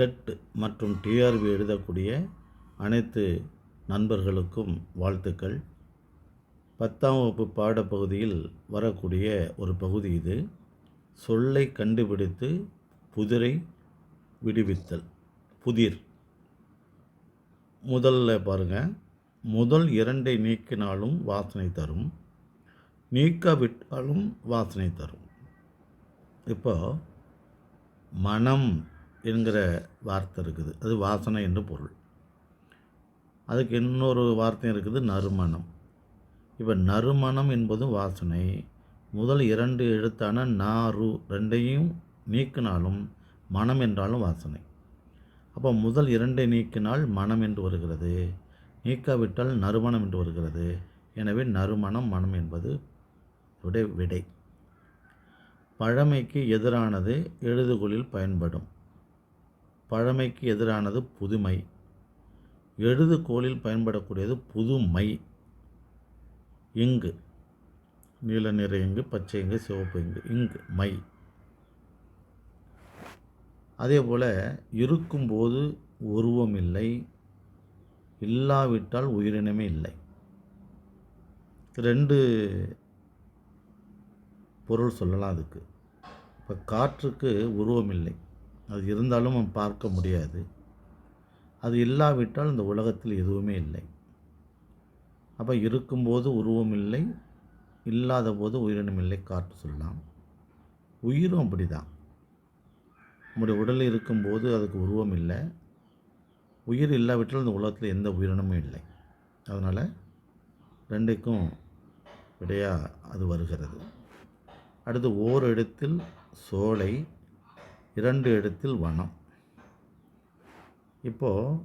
Dead மற்றும் TRP எழுதக்கூடிய அனைத்து நண்பர்களுக்கும் வாழ்த்துக்கள். பத்தாம் வகுப்பு பாடப்பகுதியில் வரக்கூடிய ஒரு பகுதி இது. சொல்லை கண்டுபிடித்து புதிரை விடுவித்தல் புதிர். முதல்ல பாருங்கள் முதல் இரண்டை நீக்கினாலும் வாசனை தரும் நீக்காவிட்டாலும் வாசனை தரும். இப்போ மனம் என்கிற வார்த்தை இருக்குது. அது வாசனை என்று பொருள். அதுக்கு இன்னொரு வார்த்தையும் இருக்குது நறுமணம். இப்போ நறுமணம் என்பதும் வாசனை. முதல் இரண்டு எழுத்தான நாரு ரெண்டையும் நீக்கினாலும் மனம் என்றாலும் வாசனை. அப்போ முதல் இரண்டை நீக்கினால் மனம் என்று வருகிறது. நீக்காவிட்டால் நறுமணம் என்று வருகிறது. எனவே நறுமணம் மனம் என்பது விடை. விடை பழமைக்கு எதிரானது எழுதுகோலில் பயன்படும். பழமைக்கு எதிரானது புதுமை. எழுதுகோலில் பயன்படக்கூடியது புதுமை. இங்கு. நீல நிற இங்கு பச்சை இங்கு சிவப்பு இங்கு. இங்கு மை. அதே போல் இருக்கும்போது உருவம் இல்லை. இல்லாவிட்டால் உயிரினமே இல்லை. ரெண்டு பொருள் சொல்லலாம் அதுக்கு. இப்போ காற்றுக்கு உருவம் இல்லை. அது இருந்தாலும் அவன் பார்க்க முடியாது. அது இல்லாவிட்டால் இந்த உலகத்தில் எதுவுமே இல்லை. அப்போ இருக்கும்போது உருவம் இல்லை இல்லாத போது உயிரினம் இல்லை காற்று சொல்லலாம். உயிரும் அப்படி தான் நம்முடைய உடலில் இருக்கும்போது அதுக்கு உருவம் இல்லை. உயிர் இல்லாவிட்டால் இந்த உலகத்தில் எந்த உயிரினமும் இல்லை. அதனால் ரெண்டுக்கும் விடையாக அது வருகிறது. அடுத்து ஓர் இடத்தில் சோலை இரண்டு இடத்தில் வனம். இப்போது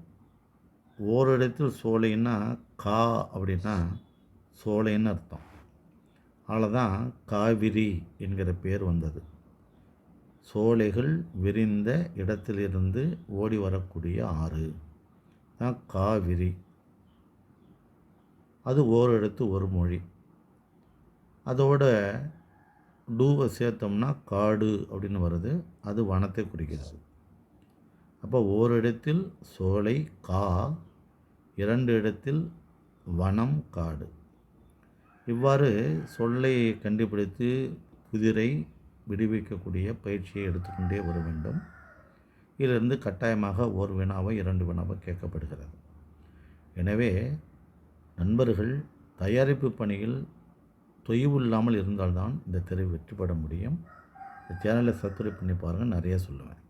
ஓரிடத்தில் சோலைன்னா கா அப்படின்னா சோலைன்னு அர்த்தம். அவ்வளோதான் காவிரி என்கிற பேர் வந்தது. சோலைகள் விரிந்த இடத்திலிருந்து ஓடி வரக்கூடிய ஆறு. தான் காவிரி. அது ஓரிடத்து ஒரு மொழி. அதோட டூவை சேர்த்தோம்னா காடு அப்படின்னு வருது. அது வனத்தை குறிக்கிறது. அப்போ ஓரிடத்தில் சோலை கா இரண்டு இடத்தில் வனம் காடு. இவ்வாறு சொல்லை கண்டுபிடித்து குதிரை விடுவிக்கக்கூடிய பயிற்சியை எடுத்துக்கொண்டே வர வேண்டும். இதிலிருந்து கட்டாயமாக ஒரு வினாவை இரண்டு வினாவை கேட்கப்படுகிறது. எனவே நண்பர்கள் தயாரிப்பு பணியில் தொய்வு இல்லாமல் இருந்தால்தான் இந்த திரை வெற்றி பெற முடியும். இந்த சேனலை சப்ஸ்கிரைப் பண்ணி பாருங்கள் நிறைய சொல்லுவேன்.